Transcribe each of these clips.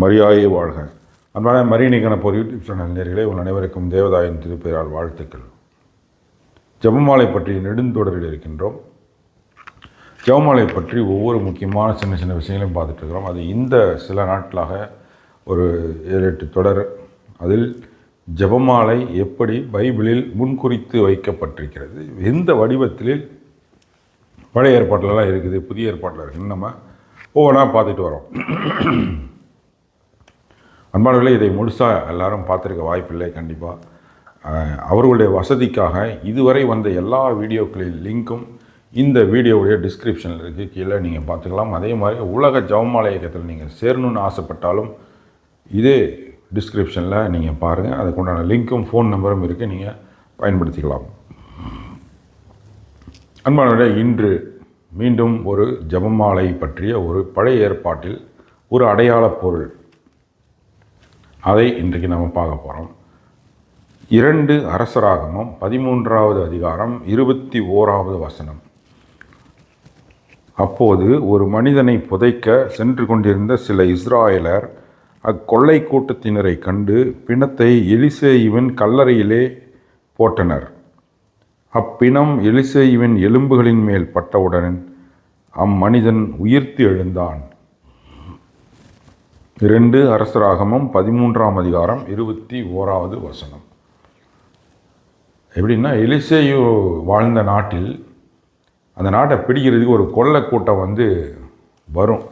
மரியாயை வாழ்க. அன்பான மரியணிகன போர் YouTube channel நேர்களே உங்கள் அனைவருக்கும் தேவதாயின் திருப்பெயரால் வாழ்த்துக்கள். ஜபமாலை பற்றி நெடுந்தொடரில் இருக்கின்றோம். ஜெபமாலை பற்றி ஒவ்வொரு முக்கியமான சின்ன சின்ன விஷயங்களையும் பார்த்துட்டு இருக்கிறோம். அது இந்த சில நாட்களாக ஒரு ஏழு எட்டு தொடர். அதில் ஜபமாலை எப்படி பைபிளில் முன்குறித்து வைக்கப்பட்டிருக்கிறது? எந்த வடிவத்தில் பழைய ஏற்பாட்டிலலாம் இருக்குது புதிய ஏற்பாட்டில் இருக்குதுன்னு நம்ம ஒவ்வொன்றா பார்த்துட்டு வரோம். அன்பானவர்களே இதை முழுசாக எல்லாரும் பார்த்துருக்க வாய்ப்பில்லை கண்டிப்பாக அவர்களுடைய வசதிக்காக இதுவரை வந்த எல்லா வீடியோக்களின் லிங்க்கும் இந்த வீடியோவுடைய டிஸ்கிரிப்ஷனில் இருக்குது கீழே நீங்கள் பார்த்துக்கலாம். அதே மாதிரி உலக ஜவமாலை இயக்கத்தில் நீங்கள் சேரணும்னு ஆசைப்பட்டாலும் இதே டிஸ்கிரிப்ஷனில் நீங்கள் பாருங்கள் அதுக்குண்டான லிங்க்கும் ஃபோன் நம்பரும் இருக்குது நீங்கள் பயன்படுத்திக்கலாம். அன்பானவர்களே இன்று மீண்டும் ஒரு ஜபமாலை பற்றிய ஒரு பழைய ஏற்பாட்டில் ஒரு அடையாளப் பொருள் அதை இன்றைக்கு நம்ம பார்க்க போகிறோம் இரண்டு அரசராகமும் பதிமூன்றாவது அதிகாரம் இருபத்தி ஓராவது வசனம். அப்போது ஒரு மனிதனை புதைக்க சென்று கொண்டிருந்த சில இஸ்ராயலர் அக்கொள்ளை கூட்டத்தினரை கண்டு பிணத்தை எலிசேயுவின் கல்லறையிலே போட்டனர். அப்பிணம் எலிசேயுவின் எலும்புகளின் மேல் பட்டவுடன் அம்மனிதன் உயிர்த்து எழுந்தான் இரண்டு அரசராகமும் பதிமூன்றாம் அதிகாரம் இருபத்தி ஓராவது வசனம். எப்படின்னா எலிசேயு வாழ்ந்த நாட்டில் அந்த நாட்டை பிடிக்கிறதுக்கு ஒரு கொள்ளை கூட்டம் வந்து வரும்.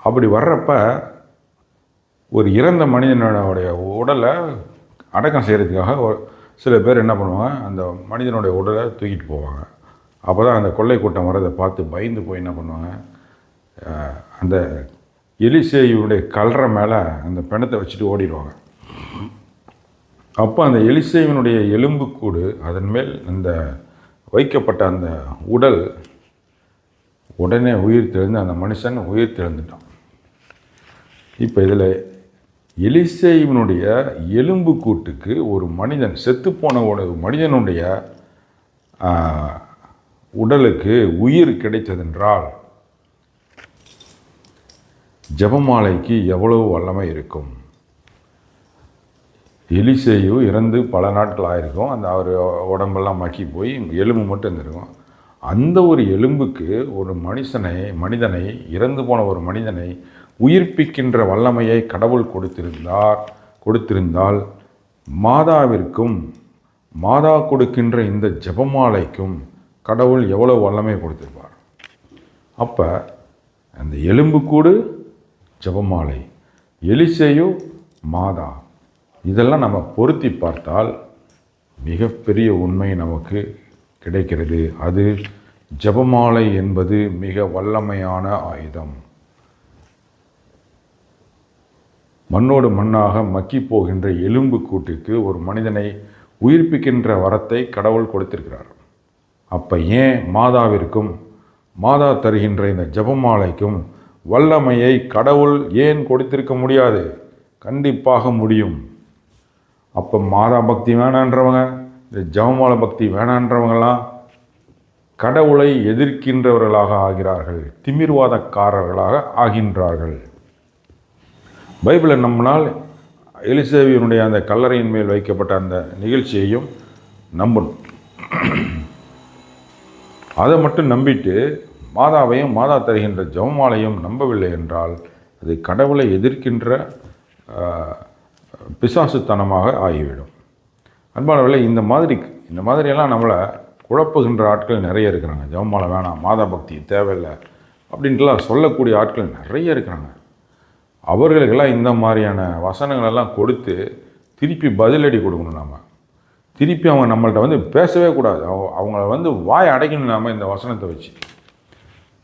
அப்படி வர்றப்ப ஒரு இறந்த மனிதனுடைய உடலை அடக்கம் செய்கிறதுக்காக சில பேர் என்ன பண்ணுவாங்க அந்த மனிதனுடைய உடலை தூக்கிட்டு போவாங்க. அப்போ தான் அந்த கொள்ளை கூட்டம் வர்றதை பார்த்து பயந்து போய் என்ன பண்ணுவாங்க அந்த எலிசேயுடைய கல்ற மேலே அந்த பிணத்தை வச்சுட்டு ஓடிடுவாங்க. அப்போ அந்த எலிசேவனுடைய எலும்புக்கூடு அதன் மேல் அந்த வைக்கப்பட்ட அந்த உடல் உடனே உயிர் தெழுந்து அந்த மனுஷன் உயிர் தெழுந்துட்டான். இப்போ இதில் எலிசேவனுடைய எலும்பு கூட்டுக்கு ஒரு மனிதன் செத்துப்போன ஒரு மனிதனுடைய உடலுக்கு உயிர் கிடைத்ததென்றால் ஜெபமாலைக்கு எவ்வளவு வல்லமை இருக்கும்? எலிசேயு இறந்து பல நாட்கள் ஆயிருக்கும். அந்த அவர் உடம்பெல்லாம் மக்கி போய் எலும்பு மட்டும் இருந்திருக்கும். அந்த ஒரு எலும்புக்கு ஒரு மனுஷனை மனிதனை இறந்து போன ஒரு மனிதனை உயிர்ப்பிக்கின்ற வல்லமையை கடவுள் கொடுத்திருந்தார் கொடுத்திருந்தால் மாதாவிற்கும் மாதா கொடுக்கின்ற இந்த ஜெபமாலைக்கும் கடவுள் எவ்வளவு வல்லமை கொடுத்திருப்பார்? அப்போ அந்த எலும்பு கூடு ஜெபமாலை. எலிசேயோ மாதா இதெல்லாம் நம்ம பொருத்தி பார்த்தால் மிகப்பெரிய உண்மை நமக்கு கிடைக்கிறது. அது ஜெபமாலை என்பது மிக வல்லமையான ஆயுதம். மண்ணோடு மண்ணாக மக்கி போகின்ற எலும்பு கூட்டுக்கு ஒரு மனிதனை உயிர்ப்பிக்கின்ற வரத்தை கடவுள் கொடுத்திருக்கிறார். அப்போ ஏன் மாதாவிற்கும் மாதா தருகின்ற இந்த ஜெபமாலைக்கும் வல்லமையை கடவுள் ஏன் கொடுத்திருக்க முடியாது? கண்டிப்பாக முடியும். அப்போ மாதா பக்தி வேணான்றவங்க இந்த ஜவமால பக்தி வேணான்றவங்களாம் கடவுளை எதிர்க்கின்றவர்களாக ஆகிறார்கள் திமிர்வாதக்காரர்களாக ஆகின்றார்கள். பைபிளை நம்மளால் எலிசேவியனுடைய அந்த கல்லறையின் மேல் வைக்கப்பட்ட அந்த நிகழ்ச்சியையும் நம்பணும். அதை மட்டும் நம்பிட்டு மாதாவையும் மாதா தருகின்ற ஜெபமாலையும் நம்பவில்லை என்றால் அது கடவுளை எதிர்க்கின்ற பிசாசுத்தனமாக ஆகிவிடும். அன்பானவர்களே இந்த மாதிரி இந்த மாதிரியெல்லாம் நம்மளை குழப்புகின்ற ஆட்கள் நிறைய இருக்கிறாங்க. ஜெபமாலை வேணாம் மாதா பக்தி தேவையில்லை அப்படின்ட்டுலாம் சொல்லக்கூடிய ஆட்கள் நிறைய இருக்கிறாங்க. அவர்களுக்கெல்லாம் இந்த மாதிரியான வசனங்களெல்லாம் கொடுத்து திருப்பி பதிலடி கொடுக்கணும் நம்ம திருப்பி அவங்க நம்மள்ட்ட வந்து பேசவே கூடாது. அவங்கள வந்து வாய் அடைக்கணும் நாம் இந்த வசனத்தை வச்சு.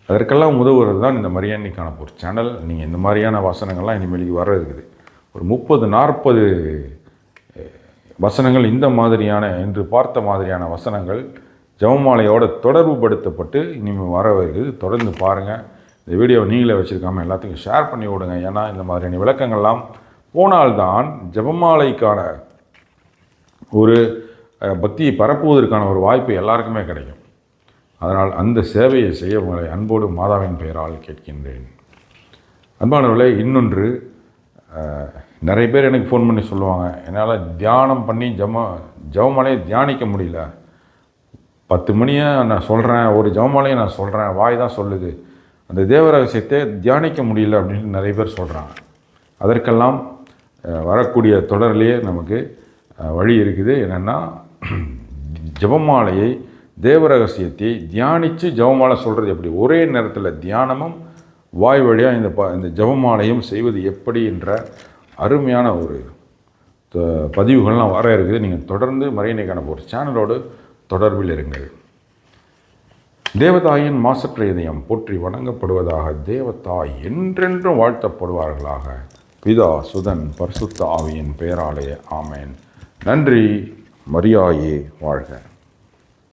அதற்கெல்லாம் உதவுறது தான் இந்த மரியாதைக்கான ஒரு சேனல் நீங்கள் இந்த மாதிரியான வசனங்கள்லாம் இனிமேலுக்கு வர இருக்குது ஒரு முப்பது நாற்பது வசனங்கள் இந்த மாதிரியான என்று பார்த்த மாதிரியான வசனங்கள் ஜெபமாலையோட தொடர்பு படுத்தப்பட்டு இனிமேல் வர இருக்குது. தொடர்ந்து பாருங்கள் இந்த வீடியோவை நீங்களே வச்சுருக்காம எல்லாத்துக்கும் ஷேர் பண்ணி விடுங்க. ஏன்னா இந்த மாதிரியான விளக்கங்கள்லாம் போனால்தான் ஜபமாலைக்கான ஒரு பக்தியை பரப்புவதற்கான ஒரு வாய்ப்பு எல்லாருக்குமே கிடைக்கும். அதனால் அந்த சேவையை செய்ய உங்களை அன்போடு மாதாவின் பெயரால் கேட்கின்றேன். அன்பானவர்களே இன்னொன்று நிறைய பேர் எனக்கு ஃபோன் பண்ணி சொல்லுவாங்க என்னால் தியானம் பண்ணி ஜம ஜவமாலையை தியானிக்க முடியல. பத்து மணியை நான் சொல்கிறேன் ஒரு ஜவமாலையை நான் சொல்கிறேன் வாய் தான் சொல்லுது. அந்த தேவ ரகசியத்தை தியானிக்க முடியல அப்படின்னு நிறைய பேர் சொல்கிறாங்க அதற்கெல்லாம் வரக்கூடிய தொடர்லேயே நமக்கு வழி இருக்குது. என்னென்னா ஜபமாலையை தேவ ரகசியத்தை தியானித்து ஜபமாலை சொல்கிறது எப்படி? ஒரே நேரத்தில் தியானமும் வாய் வழியாக இந்த ப இந்த ஜபமாலையும் செய்வது எப்படி என்ற அருமையான ஒரு பதிவுகள்லாம் வர இருக்குது. நீங்கள் தொடர்ந்து மறையினைக்கான ஒரு சேனலோடு தொடர்பில் இருங்கள். தேவதாயின் மாசற்ற இதயம் போற்றி வணங்கப்படுவதாக தேவதாய் என்றென்றும் வாழ்த்தப்படுவார்களாக. பிதா சுதன் பரிசுத்த ஆவியின் பெயராலே ஆமேன். நன்றி மரியாயே வாழ்க.